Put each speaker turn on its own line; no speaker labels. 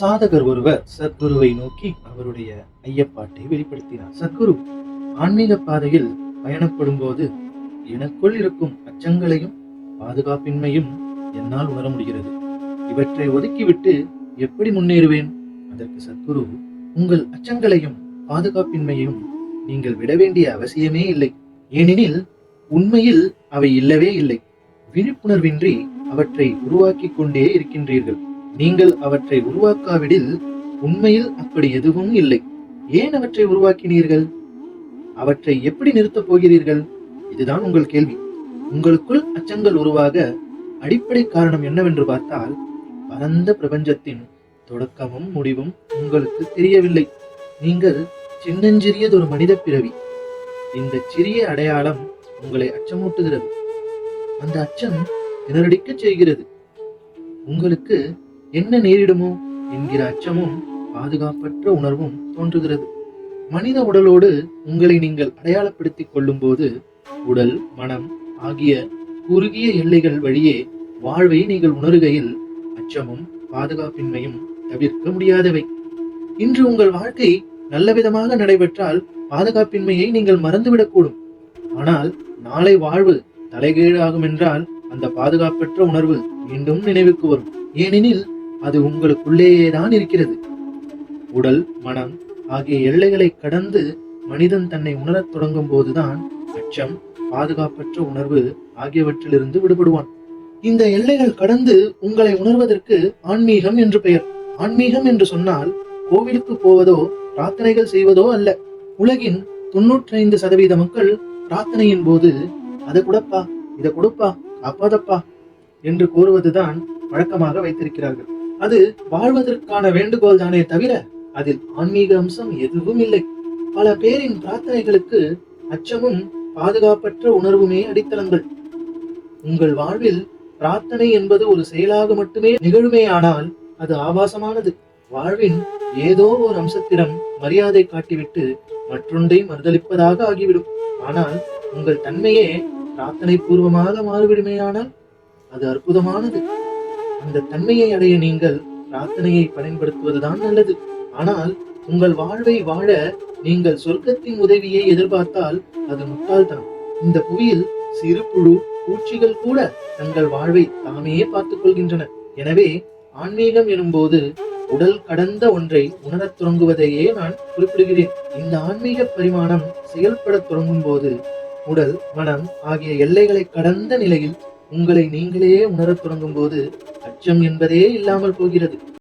சாதகர் ஒருவர் சத்குருவை நோக்கி அவருடைய ஐயப்பாட்டை வெளிப்படுத்தினார். சத்குரு ஆன்மீக பாதையில் பயணப்படும் போது எனக்குள் இருக்கும் அச்சங்களையும் பாதுகாப்பின்மையும் என்னால் உணர முடிகிறது. இவற்றை ஒதுக்கிவிட்டு எப்படி முன்னேறுவேன்? அதற்கு சத்குரு உங்கள் அச்சங்களையும் பாதுகாப்பின்மையும் நீங்கள் விட வேண்டிய அவசியமே இல்லை. ஏனெனில் உண்மையில் அவை இல்லவே இல்லை. விழிப்புணர்வின்றி அவற்றை உருவாக்கிக் கொண்டே இருக்கின்றீர்கள். நீங்கள் அவற்றை உருவாக்காவிடில் உண்மையில் அப்படி எதுவும் இல்லை. ஏன் அவற்றை உருவாக்கினீர்கள்? அவற்றை எப்படி நிறுத்தப் போகிறீர்கள்? இதுதான் உங்கள் கேள்வி. உங்களுக்குள் அச்சங்கள் உருவாக அடிப்படை காரணம் என்னவென்று பார்த்தால் பரந்த பிரபஞ்சத்தின் தொடக்கமும் முடிவும் உங்களுக்கு தெரியவில்லை. நீங்கள் சின்னஞ்சிறியதொரு மனித பிறவி. இந்த சிறிய அடையாளம் உங்களை அச்சமூட்டுகிறது. அந்த அச்சம் திணறடிக்கச் செய்கிறது. உங்களுக்கு என்ன நேரிடுமோ என்கிற அச்சமும் பாதுகாப்பற்ற உணர்வும் தோன்றுகிறது. மனித உடலோடு உங்களை நீங்கள் அடையாளப்படுத்திக் கொள்ளும்போது உடல் மனம் ஆகிய குறுகிய எல்லைகள் வழியே வாழ்வை நீங்கள் உணருகையில் அச்சமும் பாதுகாப்பின்மையும் தவிர்க்க முடியாதவை. இன்று உங்கள் வாழ்க்கை நல்ல விதமாக நடைபெற்றால் பாதுகாப்பின்மையை நீங்கள் மறந்துவிடக்கூடும். ஆனால் நாளை வாழ்வு தலைகீழாகும் என்றால் அந்த பாதுகாப்பற்ற உணர்வு மீண்டும் நினைவுக்கு வரும். ஏனெனில் அது உங்களுக்குள்ளேயே தான் இருக்கிறது. உடல் மனம் ஆகிய எல்லைகளை கடந்து மனிதன் தன்னை உணரத் தொடங்கும் போதுதான் அச்சம் பாதுகாப்பற்ற உணர்வு ஆகியவற்றிலிருந்து விடுபடுவான். இந்த எல்லைகள் கடந்து உங்களை உணர்வதற்கு ஆன்மீகம் என்று பெயர். ஆன்மீகம் என்று சொன்னால் கோவிலுக்கு போவதோ பிரார்த்தனைகள் செய்வதோ அல்ல. உலகின் தொன்னூற்றி ஐந்து சதவீத மக்கள் பிரார்த்தனையின் போது அதை கொடுப்பா இதை கொடுப்பா காப்பாதப்பா என்று கூறுவதுதான் வழக்கமாக வைத்திருக்கிறார்கள். அது வாழ்வதற்கான வேண்டுகோள் தானே தவிர அதில் ஆன்மீக அம்சம் எதுவும் இல்லை. பல பேரின் பிரார்த்தனைகளுக்கு அச்சமும் பாதுகாப்பற்ற உணர்வுமே அடித்தளங்கள். உங்கள் வாழ்வில் பிரார்த்தனை என்பது ஒரு செயலாக மட்டுமே நிகழுமே ஆனால் அது ஆபாசமானது. வாழ்வின் ஏதோ ஒரு அம்சத்திடம் மரியாதை காட்டிவிட்டு மற்றொன்றை மறுதளிப்பதாக ஆகிவிடும். ஆனால் உங்கள் தன்மையே பிரார்த்தனை பூர்வமாக மாறிவிடுமேயானால் அது அற்புதமானது. அந்த தன்மையை அடைய நீங்கள் பிரார்த்தனையை பயன்படுத்துவதுதான் நல்லது. ஆனால் உங்கள் வாழ்வை வாழ நீங்கள் சொர்க்கத்தின் உதவியை எதிர்பார்த்தால் அது முட்டாள்தான் இந்த புவியில் சிறு புழு பூச்சிகள் கூட தங்கள் வாழ்வை தாமே பார்த்துக் கொள்கின்றன. எனவே ஆன்மீகம் எனும்போது உடல் கடந்த ஒன்றை உணரத் தொடங்குவதையே நான் குறிப்பிடுகிறேன். இந்த ஆன்மீக பரிமாணம் செயல்படத் தொடங்கும் போது உடல் மனம் ஆகிய எல்லைகளை கடந்த நிலையில் உங்களை நீங்களே உணரத் தொடங்கும் போது அச்சம் என்பதே இல்லாமல் போகிறது.